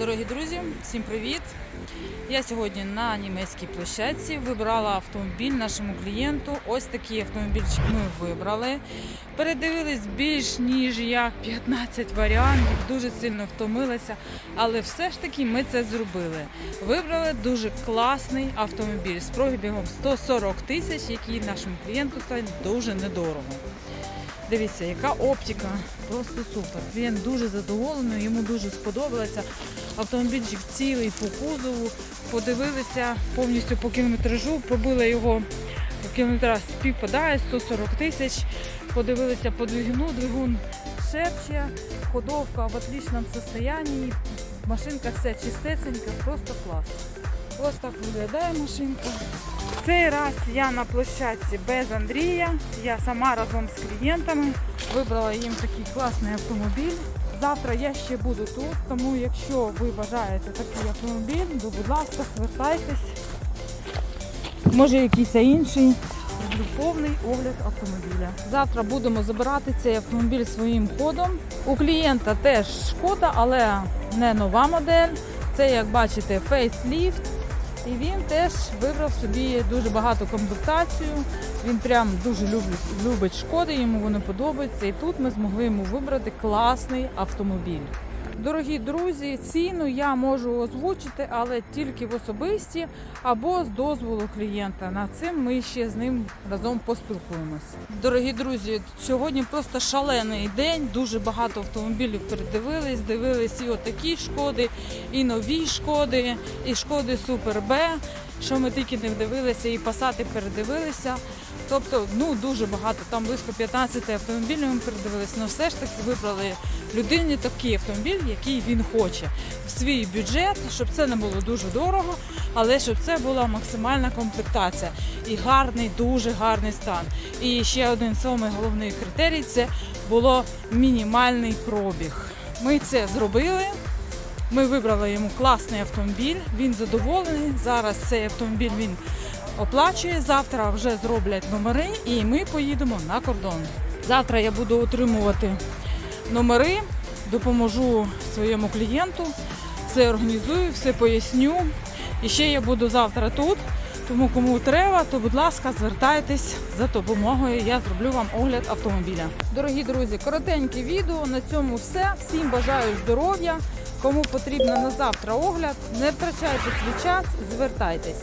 Дорогі друзі, всім привіт! Я сьогодні на німецькій площадці вибрала автомобіль нашому клієнту. Ось такий автомобільчик ми вибрали. Передивились більш ніж як 15 варіантів, дуже сильно втомилася, але все ж таки ми це зробили. Вибрали дуже класний автомобіль з пробігом 140 тисяч, який нашому клієнту стане дуже недорого. Дивіться, яка оптика, просто супер. Клієнт дуже задоволений, йому дуже сподобалося. Автомобільчик цілий по кузову. Подивилися повністю по кілометражу, пробили його кілометраж співпадає 140 тисяч. Подивилися по двигуну, двигун шепче, ходовка в отличному стані. Машинка все чистесенька, просто клас. Ось так виглядає машинка. Цей раз я на площадці без Андрія. Я сама разом з клієнтами вибрала їм такий класний автомобіль. Завтра я ще буду тут, тому якщо ви бажаєте такий автомобіль, то будь ласка, звертайтесь. Може якийсь інший. Роблю повний огляд автомобіля. Завтра будемо забирати цей автомобіль своїм ходом. У клієнта теж шкода, але не нова модель. Це, як бачите, фейсліфт. І він теж вибрав собі дуже багато комплектацію. Він прям дуже любить, любить шкоди, йому воно подобається. І тут ми змогли йому вибрати класний автомобіль. Дорогі друзі, ціну я можу озвучити, але тільки в особисті або з дозволу клієнта. На цим ми ще з ним разом поспілкуємося. Дорогі друзі, сьогодні просто шалений день. Дуже багато автомобілів передивились, дивились і отакі шкоди, і нові шкоди, і шкоди Супер Б. Що ми тільки не вдивилися, і пасати передивилися. Тобто, ну дуже багато, там близько 15 автомобілів ми передивилися, але все ж таки вибрали людині такий автомобіль, який він хоче в свій бюджет, щоб це не було дуже дорого, але щоб це була максимальна комплектація і гарний, дуже гарний стан. І ще один самий головний критерій це було мінімальний пробіг. Ми це зробили. Ми вибрали йому класний автомобіль. Він задоволений. Зараз цей автомобіль він оплачує. Завтра вже зроблять номери, і ми поїдемо на кордон. Завтра я буду отримувати номери, допоможу своєму клієнту, все організую, все поясню. І ще я буду завтра тут. Тому кому треба, то будь ласка, звертайтесь за допомогою. Я зроблю вам огляд автомобіля. Дорогі друзі, коротеньке відео. На цьому все. Всім бажаю здоров'я. Кому потрібно на завтра огляд, не втрачайте свій час, звертайтесь.